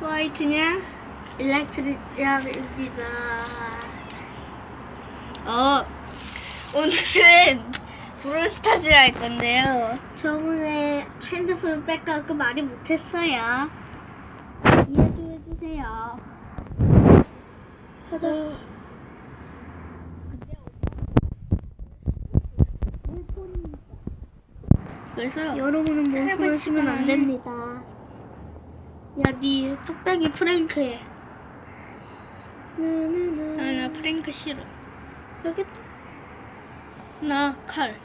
화이트냐? 일렉트릭이지마. 어, 오늘은 브롤스타즈 할 건데요. 저번에 핸드폰 뺏가고 말이 못했어요. 이해해주세요. 가자. 그래서 여러분은 멍청하시면 안 됩니다. 야, 니 뚝배기 프랭크해. 아, 나 프랭크 싫어. 여기 나 칼.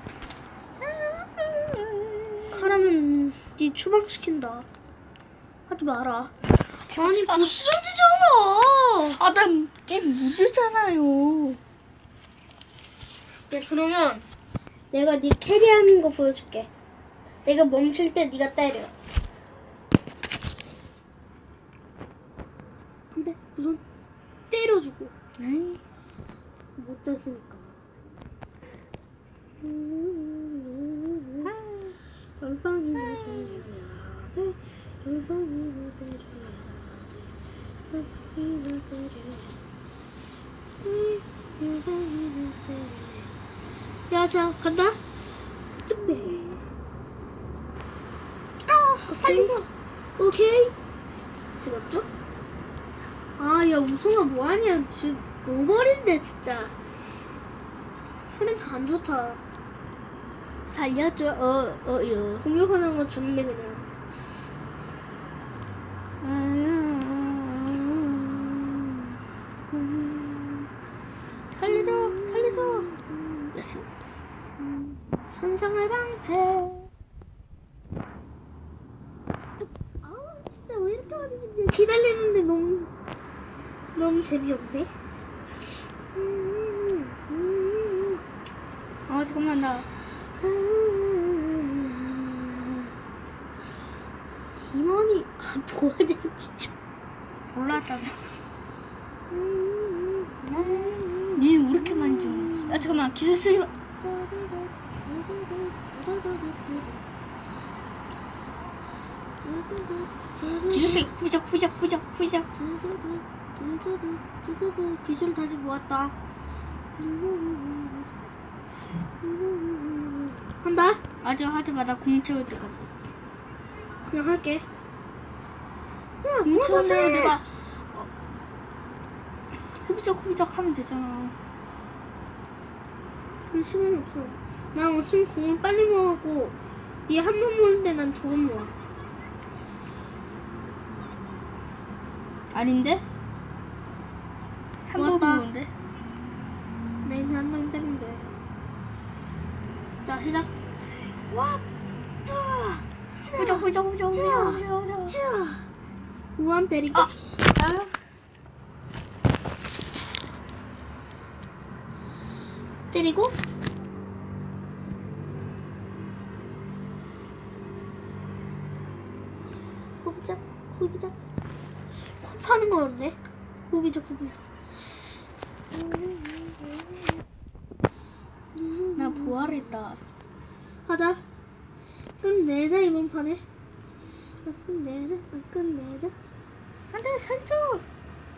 칼하면 니 추방시킨다. 하지 마라. 아니 보스 전지잖아. 아, 난니 무지잖아요. 야, 그러면 내가 니 캐리하는 거 보여줄게. 내가 멈출 때 네가 때려. 근데 우선 때려주고. 에이, 못 됐으니까. 돌방이나 때려야 돼. 돌방이나 때려야 돼. 돌방이나 때려야 돼. 돌방이나 때려야 돼. 야, 자, 간다. 뚝배. 아, 살리자. 오케이. 찍었죠? 아, 야, 우성아, 뭐하냐. 노벌인데, 진짜. 프랭크 안 좋다. 살려줘, 어, 어, 요. 공격하는 거 죽네, 그냥. 살려줘, 살려줘. 예스. 천상을 방패. 아 진짜 왜 이렇게 많이 준비해? 기다리는데 너무 너무 재미없네. 아 잠깐만 나. 김원이 아 뭐야 진짜 니왜 이렇게 많이 줘? 야 잠깐만. 기술 쓰지 마. 기술식 후적 후적 후적 후적 기술 다시 모았다. 한다? 아직 하지 마 나 공 채울 때까지. 그냥 할게. 야 공 채우면 내가 어, 후비적 후비적 하면 되잖아 좀 시간이 없어 나 어차피 공을 빨리 모아갖고 니한번때난두번 모아 아닌데? 한번 모으는데? 네, 이제 한번 때리면 돼. 자, 시작. 와, 짜! 후적, 후적, 후적, 후적, 후적, 후적. 우한 때리고. 아! 때리고. 후비적, 후비적. 코 파는 거였네. 후비적, 후비적. 나 부활했다. 하자. 끝내자 이번 판에. 아, 끝내자. 아, 끝내자. 안돼 살쪄.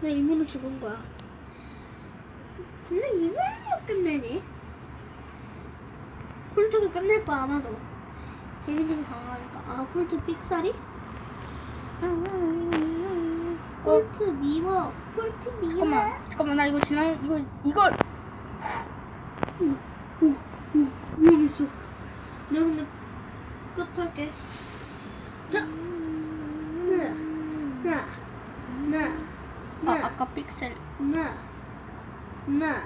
나 일부러 죽은 거야. 근데 이걸로 끝내니? 콜트가 끝낼 거야 아마도. 데미지가 강하니까. 아 콜트 삑사리? 콜트 미워. 콜트 미워. 잠깐만, 잠깐만 나 이거 지난 이거 이걸. 오, 오, 오, 여기 있어. 내가 근데 끝 할게. 자, 나, 나, 나, 나. 아까 픽셀. 나, 나.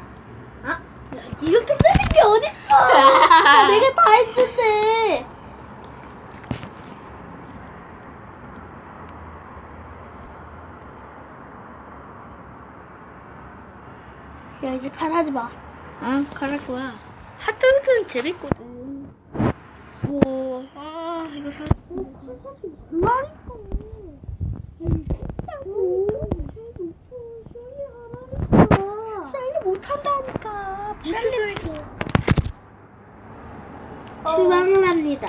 아, 야, 네가 끝내는 게 어딨어? 내가 다 했는데. 야 이제 칼하지 마. 아 칼할 거야. 하트는 재밌거든. 오, 아 이거 사. 오, 칼하지 말라니까. 셀리 못한다니까. 무슨 소리고? 추방을 합니다.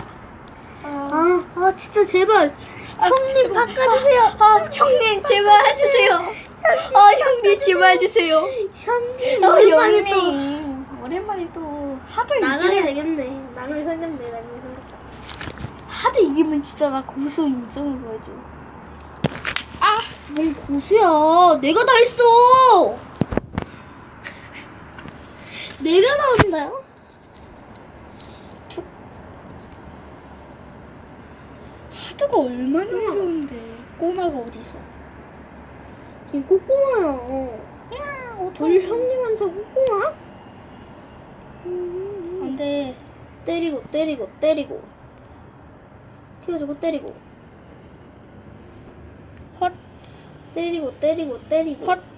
아, 아 진짜 제발. 아, 형님 바꿔주세요. 아, 형님 제발 해주세요. 아, 형님 제발 해주세요. 형님 아, 오랜만에 또 형님. 오랜만에 또 하도 나가게 이기면 되겠네. 나가게 생겼네. 나가게 생겼다. 하도 이기면 진짜 나 고소 인정을 보여줘. 아, 뭔 고수야? 내가 다 했어. 내가 나온다요? 하드가 얼마나 어려운데. 꼬마가 어디 있어? 이 꼬꼬마야. 돌 형님한테 꼬꼬마? 안돼. 때리고 때리고 때리고 튀어주고 때리고 헛. 때리고 때리고 때리고 헛.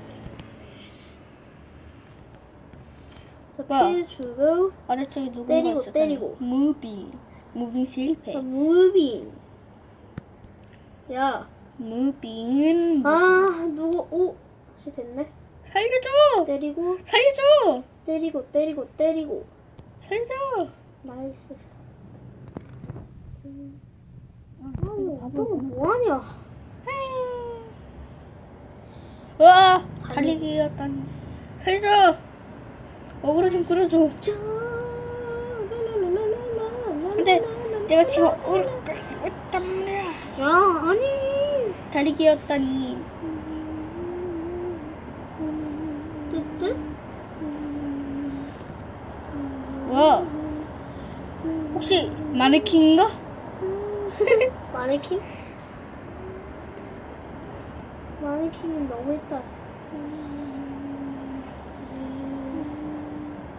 자 뭐야? 피해주고 아래쪽에 누군가 때리고. 때리고. 무빙. 무빙 실패. 자, 무빙 야 무빙은 무슨- 아 누구 오 다시 됐네 살려줘. 때리고 살려줘. 때리고 때리고 때리고 살려줘. 나이스 아유 아빠가 뭐하냐 와 달리기였다니. 살려줘. 어그로 좀 끌어줘. 자 근데 내가 지금 어그로 끌고 있단. 야 아니 달리기였다니. 뜨뜻 와 혹시 마네킹인가? 마네킹? 마네킹은 너무했다.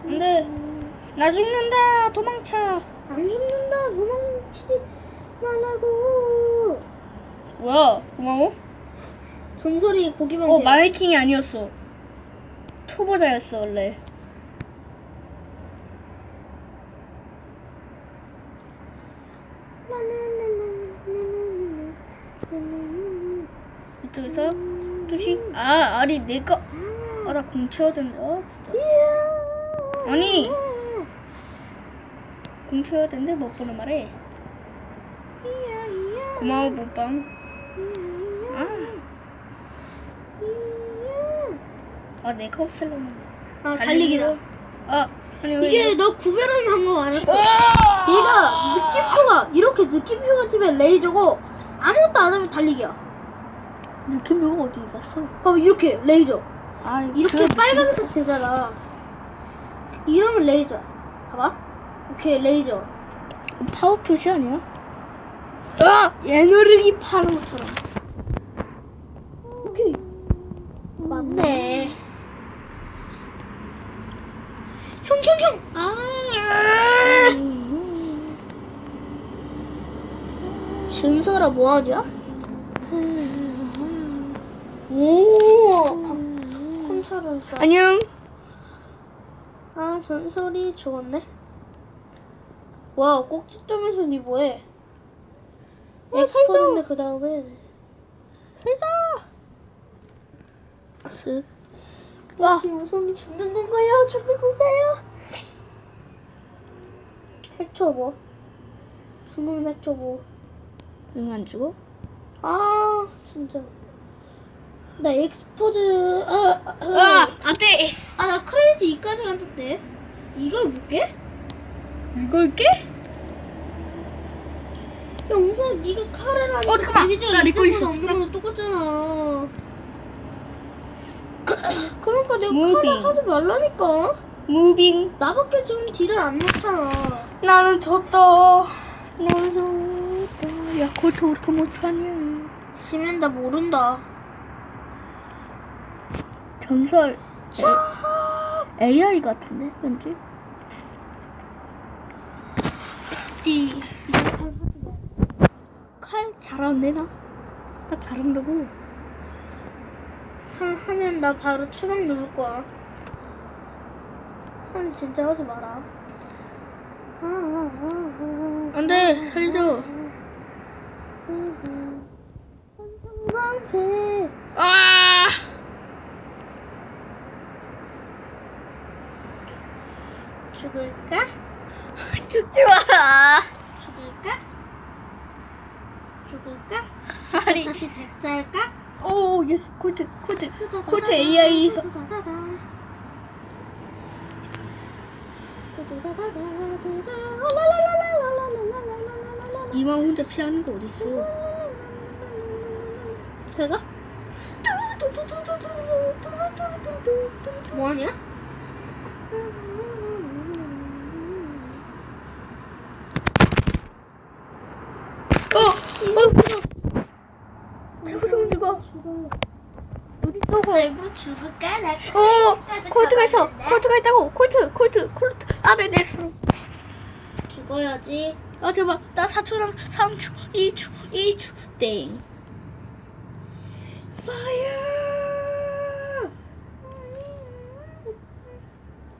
안돼. 나 죽는다. 도망쳐. 안 죽는다. 도망치지 말라고. 뭐야? 고마워. 전설이 보기만 어 돼. 마네킹이 아니었어. 초보자였어 원래. 이쪽에서 뚜식. 아 아니 내가 아나 공채워야 된다. 어, 진짜. 아니 공채워야 되는데 못 보는 말에. 고마워 못방. 아. 아 내가 없앨랬는데. 아 달리기다. 아 아니 왜 이게 이거- 너 구별하는 방법 알았어. 아! 얘가 느낌표가 이렇게 느낌표가 뜨면 레이저고 아무것도 안 하면 달리기야. 느낌표가 어디 갔어? 봐봐 이렇게 레이저. 아 이렇게 빨간색 되잖아. 이러면 레이저야. 봐봐. 이렇게 레이저. 파워 표시 아니야? 아 에너르기 파는 것처럼. 오케이. 맞네. 형, 형, 형! 아! 준서라 뭐하냐? 오! 콘서를 쏴. 안녕. 아, 전설이 죽었네. 와, 꼭지점에서 니 뭐해? 어, 엑스포인데 그 다음에 살자. 쓱. 와. 우성이 죽는 건가요? 죽는 건가요? 핵초보. 죽는 핵초보. 응 안 죽어? 아, 진짜. 나 엑스포드, 아, 아, 아 안돼. 아, 나 크레이지 2까지 갔는데. 이걸 못 깨? 이걸 깨? 야, 우선 네가 칼을 하니까 어, 잠깐만. 나 리콜 있어. 없는 거랑 똑같잖아. 그러니까 내가 무빙. 칼을 하지 말라니까. 무빙. 나밖에 지금 딜을 안 넣잖아. 나는 졌다. 나는 졌다. 야 골프 왜 이렇게 못하냐? 지면 나 모른다. 전설 A, AI 같은데 왠지? 이 칼 잘하는데 나? 나 잘한다고. 하, 하면 나 바로 추방 누를 거야. 한 진짜 하지 마라. 안돼 살려줘. 아! 죽을까? 죽지 마. 죽을까? 죽을까? 다시 덱자할까? 오 예스 콜트 콜트 콜트 AI 서 니만 혼자 피하는 거 어딨어? 제가? 뭐하냐? 어! 어! 저기서 누가 우리 쏘고 일부러 죽을까? 나 어! 콜트가 있어! 콜트가 있다고! 콜트! 콜트! 콜트! 아, 네, 네. 죽어야지. 아, 제발. 나 4초랑 3초, 2초, 2초. 땡. 파이어!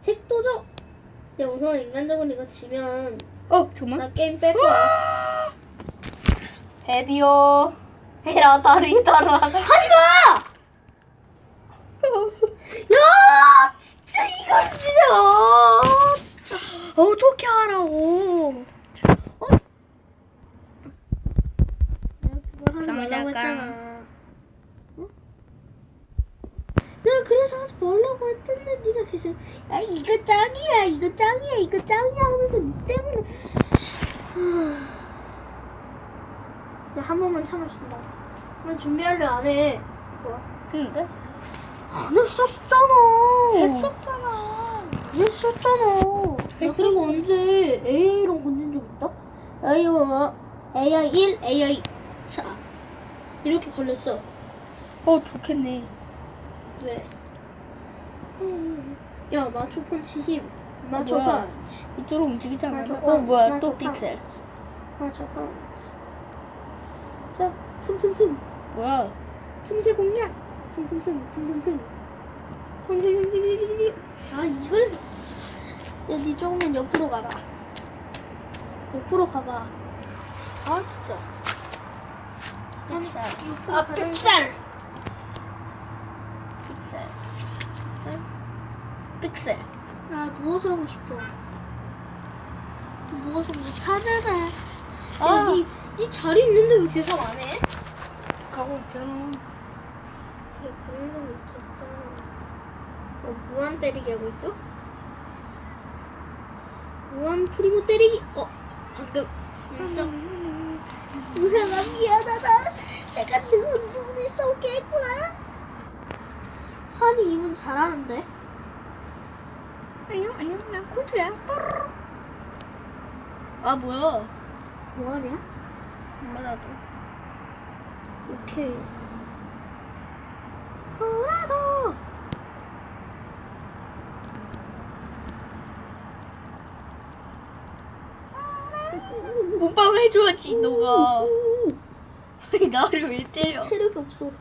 핵도적. 야 우선 인간적으로 이거 지면 어, 정말? 나 게임 뺄 거야. 헤비오. 헤라 다리 달아. 하지 마! 야, 진짜 이걸 진짜. 진짜. 어떻게 하라고? 어? 내가 그걸 하지 말라고 잠깐. 했잖아. 어? 내가 그래서 하지 말라고 했던데 네가 계속 야 이거 짱이야 이거 짱이야 이거 짱이야 하면서 니 때문에 내가 한 번만 참아준다 나 준비할래 안해 근데? 안 했었잖아 했었잖아. 했었잖아 야 그리고 언제 AI랑 건진 적 있다? AI 뭐 AI 1, AI 4 이렇게 걸렸어 어, 좋겠네. 왜? 야 마초 펀치 힘 마초 뭐야? 펀치 이쪽으로 움직이지 않아? 어, 뭐야? 맞아. 또 픽셀. 마초 펀치 자 틈틈틈 뭐야? 틈새 공략 틈틈틈 틈틈틈 틈틈틈 아 이걸 야 니 조금만 옆으로 가봐 옆으로 가봐 아 진짜 픽셀. 옆으로 아, 픽셀. 픽셀. 픽셀. 픽셀. 아 누워서 하고 싶어 누워서 못 하잖아 아. 야, 니, 니 자리 있는데 왜 계속 안 해? 가고 있잖아. 그래 그러려고 있었어 어, 무한 때리기 하고 있죠? 무한 프리모 때리기 어 방금 있어 우상아 미안하다 내가 누구 누구를 쏘게 했구나 하니 이분 잘하는데 안녕, 안녕. 난 콜트야. 아, 뭐야? 뭐하냐? 몰라, 나도. 오케이 뭐라도. 몸빵 해줘야지, 너가. 아니, 나를 왜 때려? 체력이 없어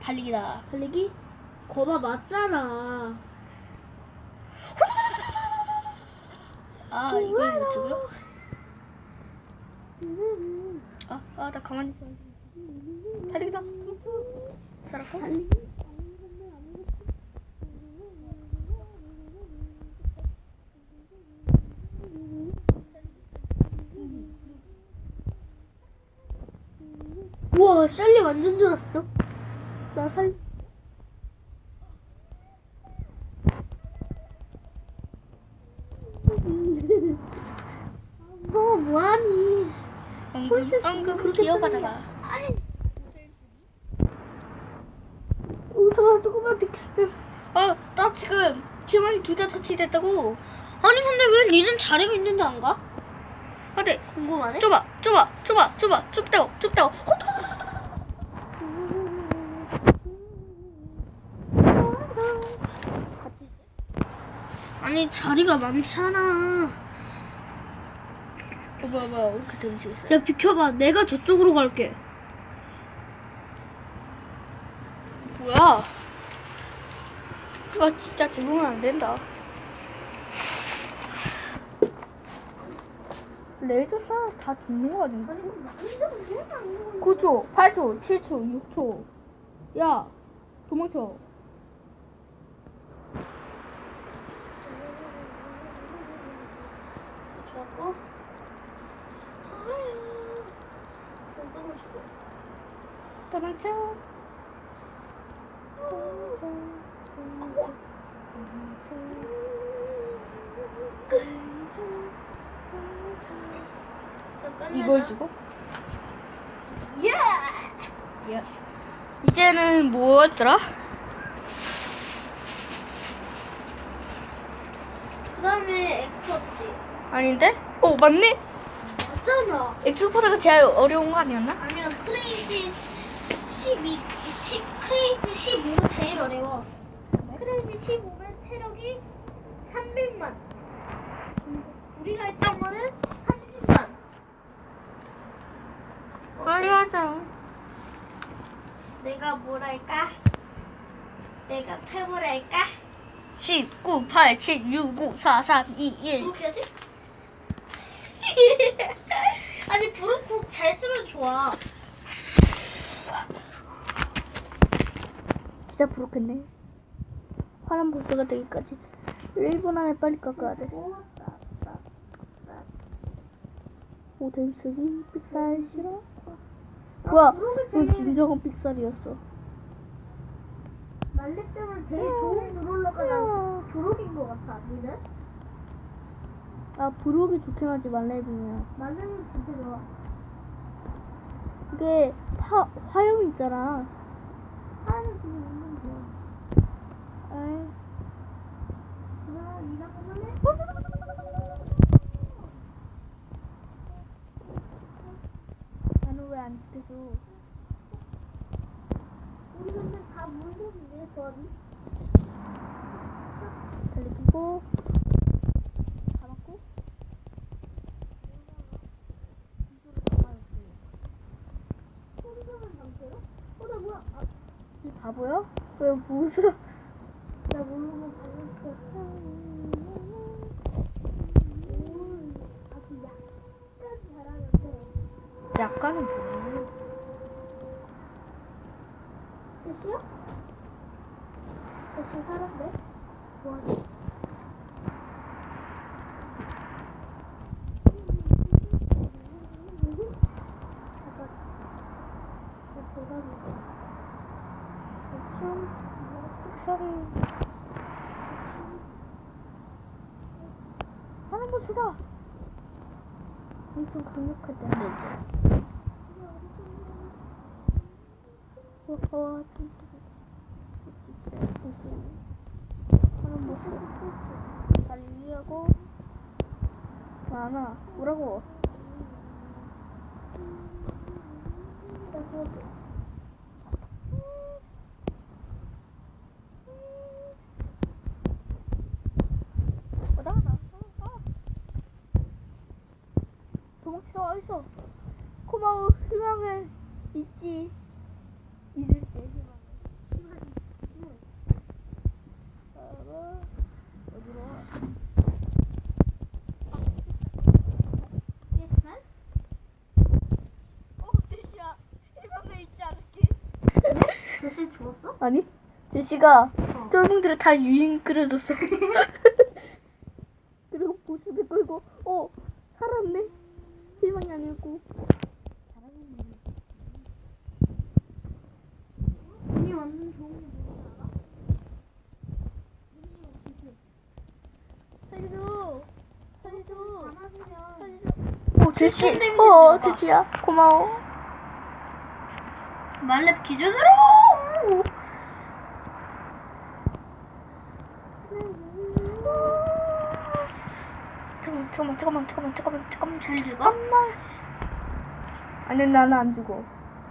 달리기다. 달리기? 거봐 맞잖아 아, 이걸 못 죽여? 아, 아, 나 가만히 있어. 달리기다. 살았고? 우와 셜리 완전 좋았어 나 살... 너 뭐하니 엉금, 엉금 그렇게 기어가다가. 우성아 조금만 비켜 아, 나 지금 지원이 두대 터치됐다고. 아니 근데 왜 니는 자리가 있는데 안 가? 아, 네. 궁금하네 좁아, 좁아, 좁아, 좁아, 좁다고, 좁다고. 아니 자리가 많잖아 왜 이렇게 되는 수 있어? 야 비켜봐 내가 저쪽으로 갈게 뭐야? 이거 진짜 적응은 안 된다. 레이저 쏴다 죽는 거 아니야? 9초, 8초, 7초, 6초. 야, 도망쳐. 좋았고 좋아요. 똥똥을 주고 도전. 이걸 주고? 예! 예스. 이제는 뭐였더라? 그 다음에 엑스퍼트. 아닌데? 어 맞네. 맞잖아. 엑스포드가 제일 어려운 거 아니었나? 아니야, 크레이지 12, 10, 크레이지 15가 제일 어려워. 크레이지 15면 체력이 300만. 우리가 했던 거는 30만. 빨리 하자. 내가 뭐랄까? 내가 패보랄까? 10, 9, 8, 7, 6, 5, 4, 3, 2, 1. 그렇게 하지? 아니 브로쿡 잘 쓰면 좋아. 진짜 부럽겠네. 파란 보스가 되기까지 1분 안에 빨리 깎아야 돼. 모델 쓰기 삑살 싫어? 뭐야? 이건 진정한 삑살이었어. 말렙 때문에 제일 좋은 브롤러가 난 브록인 것 같아. 니는? 아 브록이 좋긴 하지 말레비냐. 말렙은 진짜 좋아. 이게 파, 화염 있잖아. 하는 그게 없는 거야. 에이. 나 이나 보면은 나는 왜 안 지켜줘? 우리 근데 다나 뭐야? 아, 이 바보야? 왜 무슨 나 모르고 가졌어. 아주 약간 잘하는데. 약간은 뭐야? 대시야? 대시 살았네? 뭐하지? 잠깐. 나 대박이다. 거 주다. 엄청 강력할 텐데 이제. 어, 좀 하는 모습 달리하고 많아. 뭐라고? 나 그거 어, 나가 나. 어, 어. 도망치러 어딨어? 고마워 희망을 잊지 잊을게 희망을. 희망이. 어, 어디로? 엑살? 어 제시야 희망을 잊지 않을게. 대시 죽었어? 아니 제시가 어. 쫄봉들을 다 유인 끌어줬어. 그리고 보스들 끌고 어 살았네. 희망이 아니었고. 운이 완전 좋은 거 뭔지 알아? 운이 어떻게 살려줘. 살려줘. 많아지면 살려줘. 어 제시. 어 제시야 고마워. 말렙 기준으로 잠깐만 잠깐만 잠깐만 잠깐만 잠깐만 잘 죽어? 잠깐만. 아니 나는 안 죽어.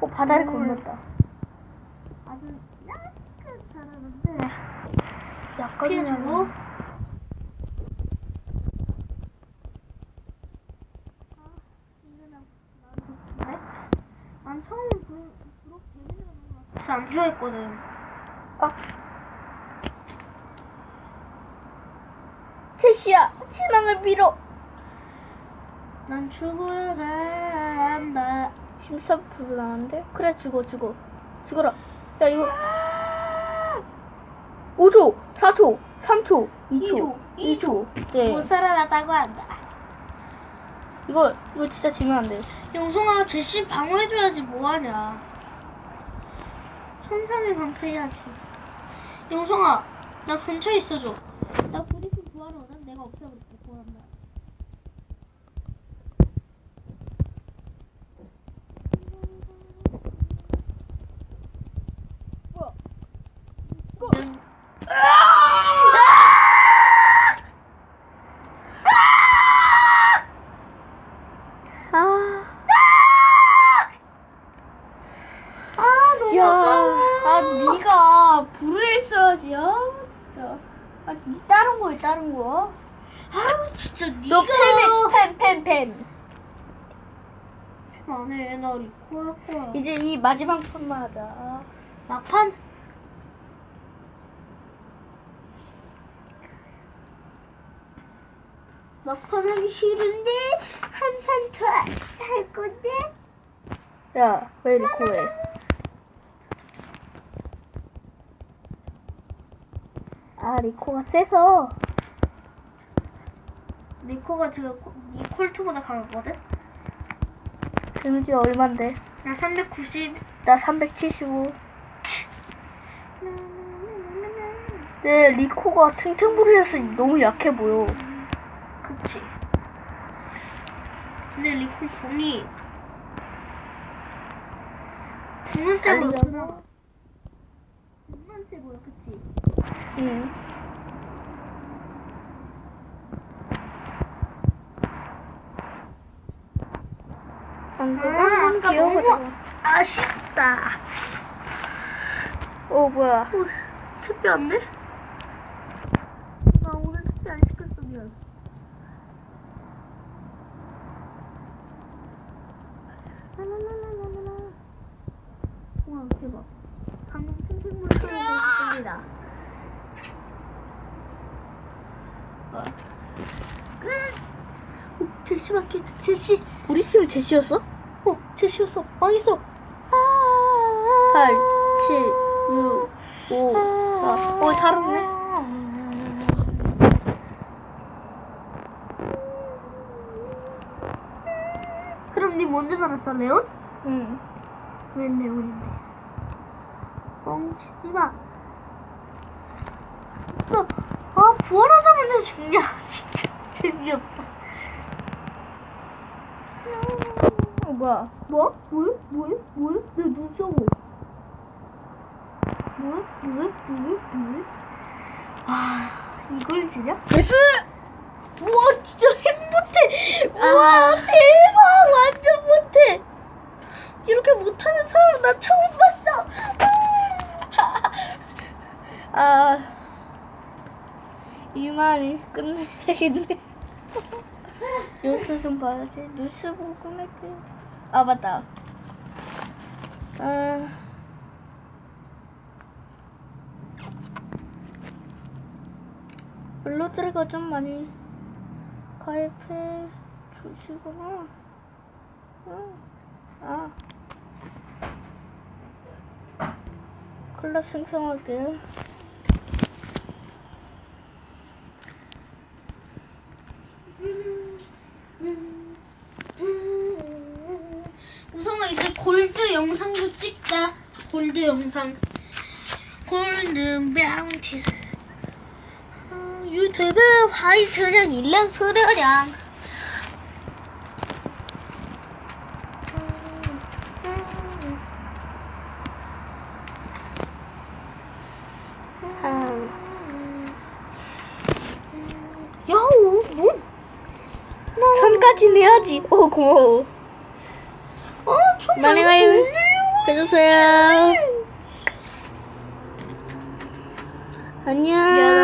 어 바다를 음. 건넜다. 아주 약간 잘하는데? 난 처음에 그거 진짜 안 좋아했거든. 아. 제시야 빌어. 난 죽으러 간다. 심사 불안한데? 그래 죽어 죽어 죽어라 야 이거 5초 4초 3초 2초 2초 네 못 살아났다고 한다. 이거 이거 진짜 지면 안돼 영송아 제시 방어해줘야지 뭐하냐. 환상을 방패해야지. 영성아, 나 근처에 있어줘. 나 브리핑 구하러 오는 내가 없애버릴게, 말. 뭐야? 이거. 아. 아, 너무 야, 아까워. 아 네가 불을 했어야지. 아 진짜. 아, 니 다른 거야 다른 거. 아우, 진짜. 팸팸 팸. 안해, 나 리코 할 거야. 이제 이 마지막 판만 하자. 막판? 막판 하기 싫은데 한 판 더 할 건데. 야, 왜 리코해? 아, 리코가 세서. 리코가 지금 이 콜트보다 강하거든? 데미지 얼만데? 나 390. 나 375. 네, 리코가 탱탱부리에서 너무 약해 보여. 그치. 근데 리코 궁이. 궁은 세 보여. 궁은 세 보여, 그치? 응. 방금 아. 너무 아쉽다. 어, 뭐야. 오, 택배 왔네? 아, 오늘 택배 안 시켰어, 미안. 라라라라라라. 와, 대박. 방금 핑핑물 소리가 있습니다. 와. 으! 어, 제시 맞게, 제시. 우리 팀은 제시였어? 어, 제시였어. 망했어. 8, 7, 6, 5, 4. 어, 잘하네. 그럼 니 먼저 살았어, 레온? 응. 왜 레온인데? 뻥치지 마. 너, 아, 부활하자마자 죽냐? 진짜 재미없다. 어, 뭐야. 뭐? 뭐야? 뭐야? 뭐야? 내 눈썹. 뭐야? 뭐야? 뭐야? 뭐야? 아, 이걸 지냐? 데스! 우와, 진짜 핵 못해. 우와, 아. 대박. 완전 못해. 이렇게 못하는 사람 나 처음 봤어. 아. 이만이 끝내야겠네. 뉴스 좀 봐야지. 뉴스 보고 끝낼게. 아, 맞다. 아. 블루드래가 좀 많이 가입해 주시구나. 응. 아. 클럽 생성할게. 우성아 이제 골드 영상도 찍자. 골드 영상. 골드 바운티. 어, 유튜브 화이트냥 소려냥. 아. 야오 뭐? 천까지 내야지. 오, 고마워. 많이. 해주세요. 안녕.